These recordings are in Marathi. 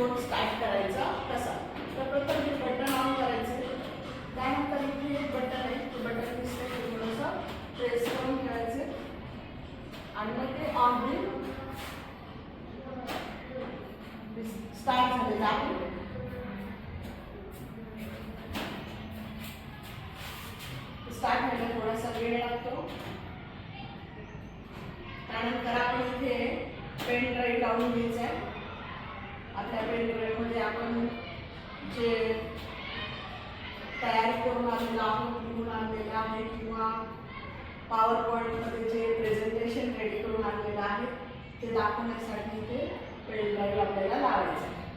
कोड स्टार्ट करायचा कसा तर प्रथम हे बटन ऑन करायचे त्यानंतर इथे एक बटन आहे ते बटन दिसते ते थोडंसं प्रेस करून घ्यायचे आणि मग ते ऑन होईल. स्टार्ट झालेलं आहे स्टार्ट व्हायला थोडासा वेळ लागतो. त्यानंतर आपण इथे पेन ड्राईव्ह लावून घ्यायचा आहे. आपल्या पेन आपण जे तयार करून आलेलं आहोत लिहून आणलेलं आहे किंवा पॉवर पॉईंटमध्ये जे प्रेझेंटेशन रेडी करून आणलेलं आहे ते दाखवण्यासाठी ते पेन ड्राईव्ह आपल्याला लावायचं आहे.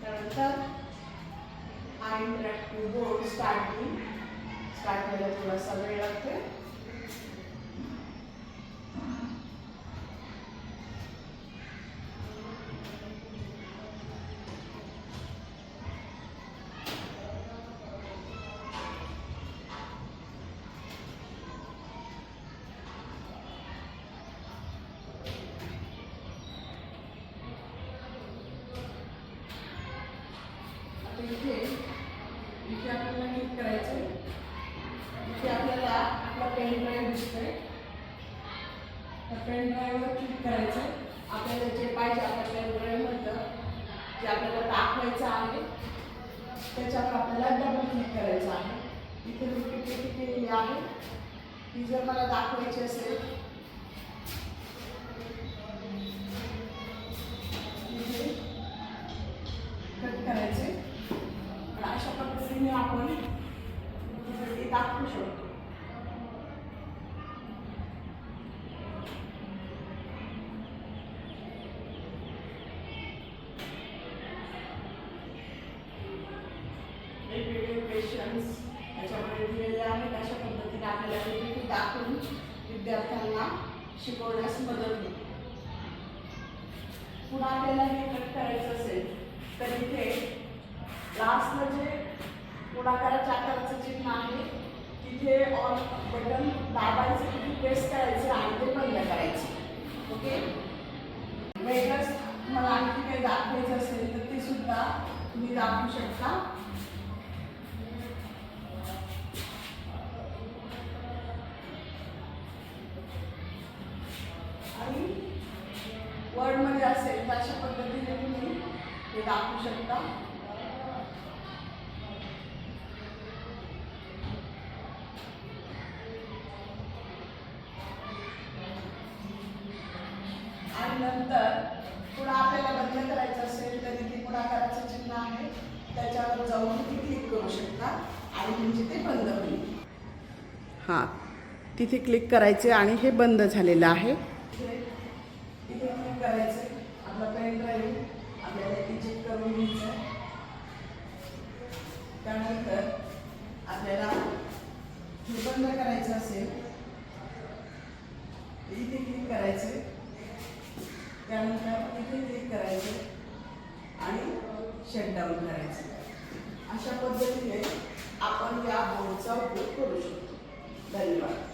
त्यानंतर हा इंटरॅक्टिव्ह बोर्ड स्टार्टिंग स्टार्ट करायला थोडासा वेळ लागते इथे इथे आपल्याला क्लिक करायचं इथे आपल्याला आपला पेन ड्राईव्ह दिसतोय. त्या पेन ड्राईव्हवर क्लिक करायचं आपल्याला जे पाहिजे आपल्या पेन ड्राईव्हमधलं जे आपल्याला दाखवायचं आहे त्याच्यावर आपल्याला डबल क्लिक करायचं आहे. इथे मी पीपीटी केलेली आहे. ती जर मला दाखवायची असेल आपण ते दाखवू शकतो वेगवेगळे क्वेश्चन्स दिलेले आहेत अशा पद्धतीने आपल्याला दाखवून विद्यार्थ्यांना शिकवण्यास मदत होते पुन्हा आपल्याला हे कट करायचं असेल तर इथे पुढाकाराच्या आकाराचं चिन्ह आहे तिथे ऑन बटन दाबायचं तिथे प्रेस करायचं आणि ते बंद करायचे. ओके वेगळंच मला आणखी काही दाखवायचं असेल तर ते सुद्धा तुम्ही दाखवू शकता. आणि वर्डमध्ये असेल तर अशा पद्धतीने तुम्ही ते दाखवू शकता. जाऊन तुम्ही क्लिक करू शकता आणि ते बंद होईल. हां तिथे क्लिक करायचे आणि हे बंद झालेलं आहे. इथे इथे क्लिक करायचं. आपला पेन ड्राईव्ह आपल्याला करून घ्यायचं. त्यानंतर आपल्याला हे बंद करायचं असेल इथे क्लिक करायचे. त्यानंतर इथे क्लिक करायचे आणि शटडाऊन करायचे. अशा पद्धतीने आपण या बोर्डचा उपयोग करू शकतो. धन्यवाद.